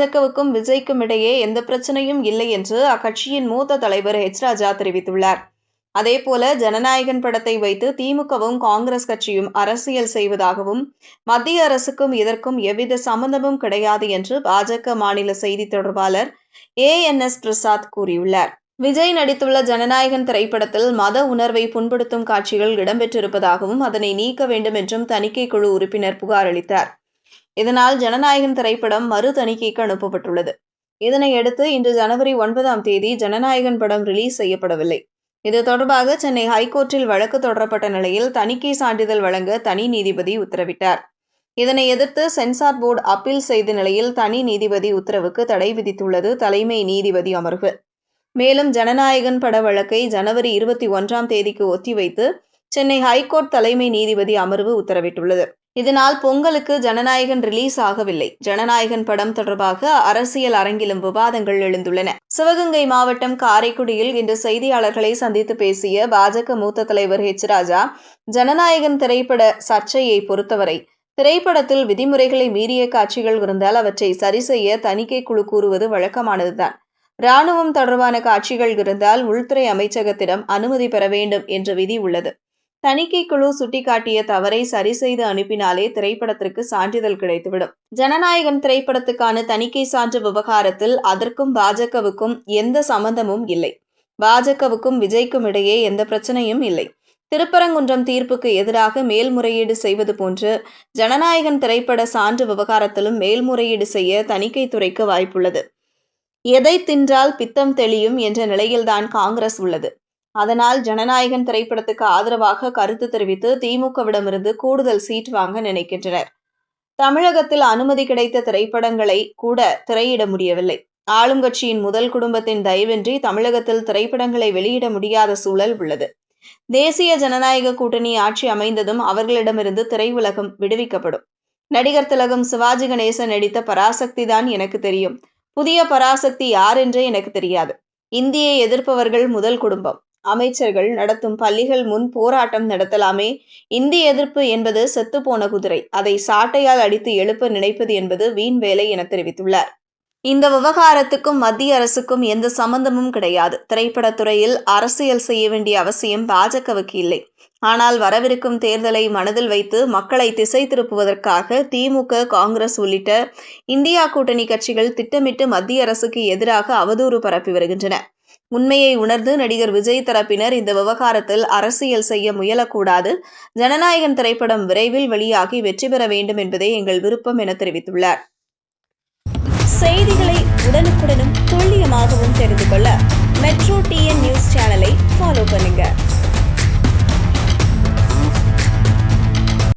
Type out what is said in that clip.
பாஜகவுக்கும் விஜய்க்கும் இடையே எந்த பிரச்சனையும் இல்லை என்று அக்கட்சியின் மூத்த தலைவர் ஹெச் ராஜா தெரிவித்துள்ளார். அதேபோல ஜனநாயகன் படத்தை வைத்து திமுகவும் காங்கிரஸ் கட்சியும் அரசியல் செய்வதாகவும் மத்திய அரசுக்கும் இதற்கும் எவ்வித சம்பந்தமும் கிடையாது என்று பாஜக மாநில செய்தி தொடர்பாளர் ஏ. என். எஸ். பிரசாத் கூறியுள்ளார். விஜய் நடித்துள்ள ஜனநாயகன் திரைப்படத்தில் மத உணர்வை புண்படுத்தும் காட்சிகள் இடம்பெற்றிருப்பதாகவும் அதனை நீக்க வேண்டும் என்றும் தணிக்கை குழு உறுப்பினர் புகார் அளித்தார். இதனால் ஜனநாயகன் திரைப்படம் மறு தணிக்கைக்கு அனுப்பப்பட்டுள்ளது. இதனையடுத்து இன்று ஜனவரி ஒன்பதாம் தேதி ஜனநாயகன் படம் ரிலீஸ் செய்யப்படவில்லை. இது தொடர்பாக சென்னை ஹைகோர்ட்டில் வழக்கு தொடரப்பட்ட நிலையில் தணிக்கை சான்றிதழ் வழங்க தனி நீதிபதி உத்தரவிட்டார். இதனை எதிர்த்து சென்சார் போர்டு அப்பீல் செய்த நிலையில் தனி நீதிபதி உத்தரவுக்கு தடை விதித்துள்ளது தலைமை நீதிபதி அமர்வு. மேலும் ஜனநாயகன் பட வழக்கை ஜனவரி இருபத்தி ஒன்றாம் தேதிக்கு ஒத்திவைத்து சென்னை ஹைகோர்ட் தலைமை நீதிபதி அமர்வு உத்தரவிட்டுள்ளது. இதனால் பொங்கலுக்கு ஜனநாயகன் ரிலீஸ் ஆகவில்லை. ஜனநாயகன் படம் தொடர்பாக அரசியல் அரங்கிலும் விவாதங்கள் எழுந்துள்ளன. சிவகங்கை மாவட்டம் காரைக்குடியில் இன்று செய்தியாளர்களை சந்தித்து பேசிய பாஜக மூத்த தலைவர் ஹெச் ராஜா ஜனநாயகன் திரைப்பட சர்ச்சையை பொறுத்தவரை திரைப்படத்தில் விதிமுறைகளை மீறிய காட்சிகள் இருந்தால் அவற்றை சரி செய்ய தணிக்கை குழு கூறுவது வழக்கமானதுதான் ராணுவம் தொடர்பான காட்சிகள் இருந்தால் உள்துறை அமைச்சகத்திடம் அனுமதி பெற வேண்டும் என்ற விதி உள்ளது. தணிக்கை குழு சுட்டிக்காட்டிய தவறை சரி செய்து அனுப்பினாலே திரைப்படத்திற்கு சான்றிதழ் கிடைத்துவிடும். ஜனநாயகன் திரைப்படத்துக்கான தணிக்கை சான்று விவகாரத்தில் அதற்கும் பாஜகவுக்கும் எந்த சம்பந்தமும் இல்லை. பாஜகவுக்கும் விஜய்க்கும் இடையே எந்த பிரச்சனையும் இல்லை. திருப்பரங்குன்றம் தீர்ப்புக்கு எதிராக மேல்முறையீடு செய்வது போன்று ஜனநாயகன் திரைப்பட சான்று விவகாரத்திலும் மேல்முறையீடு செய்ய தணிக்கை துறைக்கு வாய்ப்புள்ளது. எதை தின்றால் பித்தம் தெளியும் என்ற நிலையில்தான் காங்கிரஸ் உள்ளது. அதனால் ஜனநாயகன் திரைப்படத்துக்கு ஆதரவாக கருத்து தெரிவித்து திமுகவிடமிருந்து கூடுதல் சீட் வாங்க நினைக்கின்றனர். தமிழகத்தில் அனுமதி கிடைத்த திரைப்படங்களை கூட திரையிட முடியவில்லை. ஆளுங்கட்சியின் முதல் குடும்பத்தின் தயவின்றி தமிழகத்தில் திரைப்படங்களை வெளியிட முடியாத சூழல் உள்ளது. தேசிய ஜனநாயக கூட்டணி ஆட்சி அமைந்ததும் அவர்களிடமிருந்து திரையுலகம் விடுவிக்கப்படும். நடிகர் திலகம் சிவாஜி கணேசன் நடித்த பராசக்தி தான் எனக்கு தெரியும். புதிய பராசக்தி யார் என்றே எனக்கு தெரியாது. இந்தியை எதிர்ப்பவர்கள் முதல் குடும்பம். அமைச்சர்கள் நடத்தும் பள்ளிகள் முன் போராட்டம் நடத்தலாமே? இந்தி எதிர்ப்பு என்பது செத்துப்போன குதிரை. அதை சாட்டையால் அடித்து எழுப்ப நினைப்பது என்பது வீண் வேலை என தெரிவித்துள்ளார். இந்த விவகாரத்துக்கும் மத்திய அரசுக்கும் எந்த சம்பந்தமும் கிடையாது. திரைப்படத்துறையில் அரசியல் செய்ய வேண்டிய அவசியம் பாஜகவுக்கு இல்லை. ஆனால் வரவிருக்கும் தேர்தலை மனதில் வைத்து மக்களை திசை திருப்புவதற்காக திமுக காங்கிரஸ் உள்ளிட்ட இந்தியா கூட்டணி கட்சிகள் திட்டமிட்டு மத்திய அரசுக்கு எதிராக அவதூறு பரப்பி வருகின்றன. உண்மையை உணர்ந்து நடிகர் விஜய் தரப்பினர் இந்த விவகாரத்தில் அரசியல் செய்ய முயலக்கூடாது. ஜனநாயகன் திரைப்படம் விரைவில் வெளியாகி வெற்றி பெற வேண்டும் என்பதே எங்கள் விருப்பம் என தெரிவித்துள்ளார். செய்திகளை உடனுக்குடனும் துல்லியமாகவும் தெரிந்து கொள்ள மெட்ரோ டிஎன் நியூஸ்